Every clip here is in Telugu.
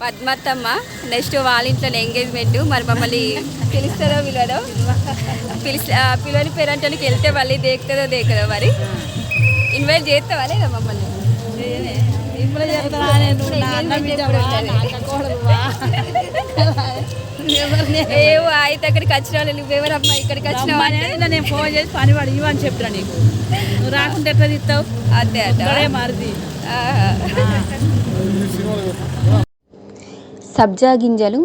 పద్మత్తమ్మ నెక్స్ట్ వాళ్ళ ఇంట్లో ఎంగేజ్మెంట్ మరి మమ్మల్ని పిలుస్తారో పిలవడో పిలిచి ఆ పిల్లని పేరంటానికి వెళ్తే మళ్ళీ దేకుతుందో దేకదో మరి? ఇన్వైట్ చేస్తావా లేదా మమ్మల్ని? ఏవో అయితే అక్కడికి వచ్చిన వాళ్ళు నువ్వెవరమ్మా ఇక్కడికి వచ్చిన వాళ్ళు నేను ఫోన్ చేసి పని వాడు ఇవ్వని చెప్తున్నా నీకు. నువ్వు రాకుంటే ఎట్లా తీస్తావు? అదే అదే. మారుది. సబ్జా గింజలు.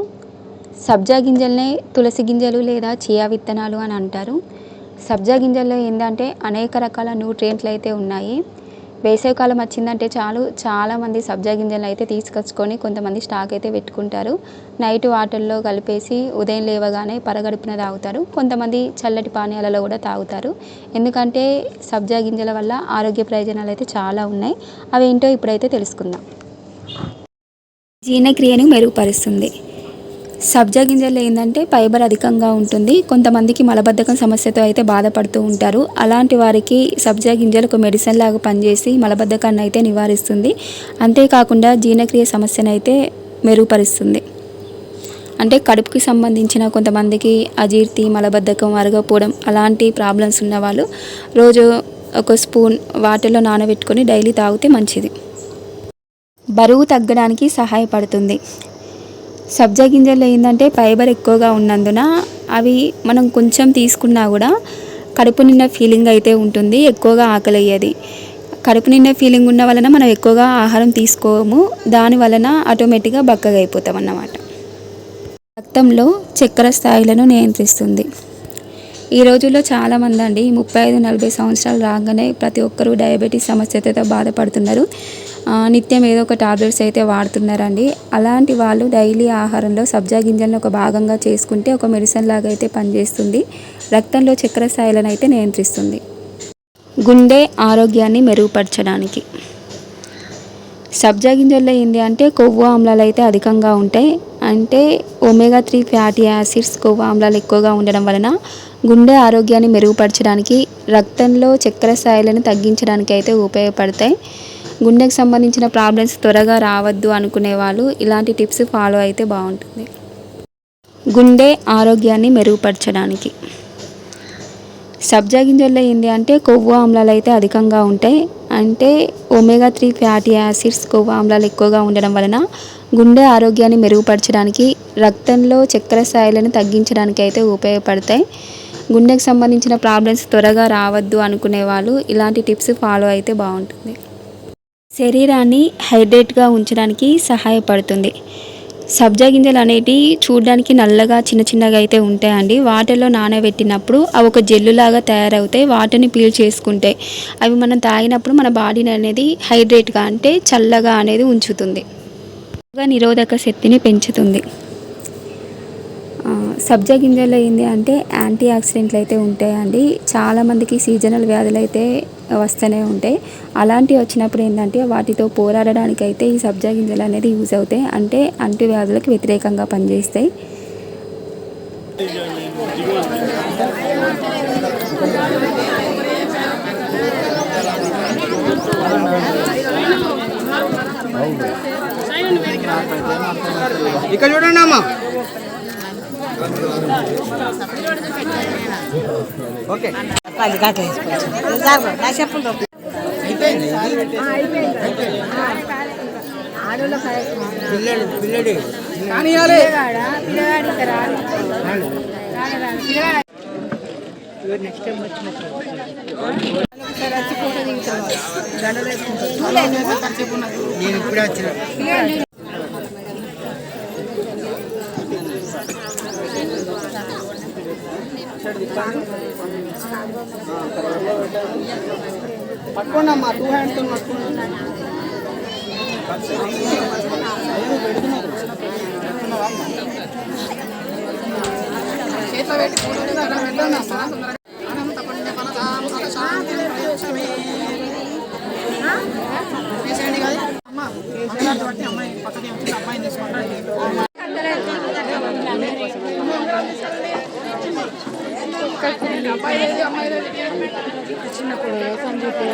సబ్జా గింజలనే తులసి గింజలు లేదా చియా విత్తనాలు అని అంటారు. సబ్జా గింజల్లో ఏంటంటే అనేక రకాల న్యూట్రియంట్లు అయితే ఉన్నాయి. వేసవికాలం వచ్చిందంటే చాలు చాలామంది సబ్జా గింజలు అయితే తీసుకొచ్చుకొని కొంతమంది స్టాక్ అయితే పెట్టుకుంటారు. నైట్ వాటర్లో కలిపేసి ఉదయం లేవగానే పరగడుపున తాగుతారు. కొంతమంది చల్లటి పానీయాలలో కూడా తాగుతారు. ఎందుకంటే సబ్జా గింజల వల్ల ఆరోగ్య ప్రయోజనాలు అయితే చాలా ఉన్నాయి. అవి ఏంటో ఇప్పుడైతే తెలుసుకుందాం. జీర్ణక్రియను మెరుగుపరుస్తుంది. సబ్జా గింజలు ఏంటంటే ఫైబర్ అధికంగా ఉంటుంది. కొంతమందికి మలబద్ధకం సమస్యతో అయితే బాధపడుతూ ఉంటారు. అలాంటి వారికి సబ్జా గింజలు ఒక మెడిసిన్ లాగా పనిచేసి మలబద్ధకాన్ని అయితే నివారిస్తుంది. అంతేకాకుండా జీర్ణక్రియ సమస్యను అయితే మెరుగుపరుస్తుంది. అంటే కడుపుకి సంబంధించిన కొంతమందికి అజీర్తి మలబద్ధకం అరగపోవడం అలాంటి ప్రాబ్లమ్స్ ఉన్నవాళ్ళు రోజు ఒక స్పూన్ వాటర్లో నానబెట్టుకొని డైలీ తాగితే మంచిది. బరువు తగ్గడానికి సహాయపడుతుంది. సబ్జా గింజల్లో ఏంటంటే ఫైబర్ ఎక్కువగా ఉన్నందున అవి మనం కొంచెం తీసుకున్నా కూడా కడుపు నిండా ఫీలింగ్ అయితే ఉంటుంది ఎక్కువగా ఆకలి అయ్యేది కడుపు నిండా ఫీలింగ్ ఉన్న వలన మనం ఎక్కువగా ఆహారం తీసుకోము దాని వలన ఆటోమేటిక్గా బక్కగా అయిపోతాం అన్నమాట. రక్తంలో చక్కెర స్థాయిలను నియంత్రిస్తుంది. ఈ రోజుల్లో చాలామంది అండి ముప్పై ఐదు నలభై సంవత్సరాలు రాగానే ప్రతి ఒక్కరూ డయాబెటీస్ సమస్యతో బాధపడుతున్నారు. నిత్యం ఏదో ఒక టాబ్లెట్స్ అయితే వాడుతున్నారండి. అలాంటి వాళ్ళు డైలీ ఆహారంలో సబ్జా గింజలను ఒక భాగంగా చేసుకుంటే ఒక మెడిసిన్ లాగా అయితే పనిచేస్తుంది. రక్తంలో చక్కెర స్థాయిలను అయితే నియంత్రిస్తుంది. గుండె ఆరోగ్యాన్ని మెరుగుపరచడానికి. సబ్జా గింజల్లో ఏంటి అంటే కొవ్వు ఆమ్లాలు అయితే అధికంగా ఉంటాయి. అంటే ఒమేగా త్రీ ఫ్యాటీ యాసిడ్స్ కొవ్వు ఆమ్లాలు ఎక్కువగా ఉండడం వలన గుండె ఆరోగ్యాన్ని మెరుగుపరచడానికి రక్తంలో చక్కెర స్థాయిలను తగ్గించడానికి అయితే ఉపయోగపడతాయి. గుండెకు సంబంధించిన ప్రాబ్లమ్స్ త్వరగా రావద్దు అనుకునే వాళ్ళు ఇలాంటి టిప్స్ ఫాలో అయితే బాగుంటుంది. గుండె ఆరోగ్యాన్ని మెరుగుపరచడానికి. సబ్జా గింజల్లో ఏంటి అంటే కొవ్వు ఆమ్లాలు అయితే అధికంగా ఉంటాయి. అంటే ఒమేగా త్రీ ఫ్యాటీ యాసిడ్స్ కొవ్వు ఆమ్లాలు ఎక్కువగా ఉండడం వలన గుండె ఆరోగ్యాన్ని మెరుగుపరచడానికి రక్తంలో చక్కెర స్థాయిలను తగ్గించడానికి అయితే ఉపయోగపడతాయి. గుండెకు సంబంధించిన ప్రాబ్లమ్స్ త్వరగా రావద్దు అనుకునే వాళ్ళు ఇలాంటి టిప్స్ ఫాలో అయితే బాగుంటుంది. శరీరాన్ని హైడ్రేట్గా ఉంచడానికి సహాయపడుతుంది. సబ్జా గింజలు అనేటివి చూడడానికి నల్లగా చిన్న చిన్నగా అయితే ఉంటాయండి. వాటర్లో నానబెట్టినప్పుడు అవి ఒక జెల్లులాగా తయారవుతాయి. వాటర్ని పీల్ చేసుకుంటాయి అవి మనం తాగినప్పుడు మన బాడీని అనేది హైడ్రేట్గా అంటే చల్లగా అనేది ఉంచుతుంది. నిరోధక శక్తిని పెంచుతుంది. సబ్జా గింజల్లో ఏంటి అంటే యాంటీ ఆక్సిడెంట్లు అయితే ఉంటాయండి. చాలామందికి సీజనల్ వ్యాధులు అయితే వస్తూనే ఉంటాయి. అలాంటివి వచ్చినప్పుడు ఏంటంటే వాటితో పోరాడడానికి అయితే ఈ సబ్జా గింజలు అనేది యూజ్ అవుతాయి. అంటే అంటు వ్యాధులకు వ్యతిరేకంగా పనిచేస్తాయి. ఇక్కడ చూడండి అమ్మా. ఓకే. పది గంటలు వేసుకోవచ్చు నా చెప్పులు పిల్లడు పిల్లడి. నేను ఇప్పుడే వచ్చిన. పట్టుకోండి అమ్మా టూ హ్యాండ్స్ పట్టుకోండి. చేతిలో పెట్టి కూర్చొని అక్కడ అమ్మా. うちの子が喜んでて。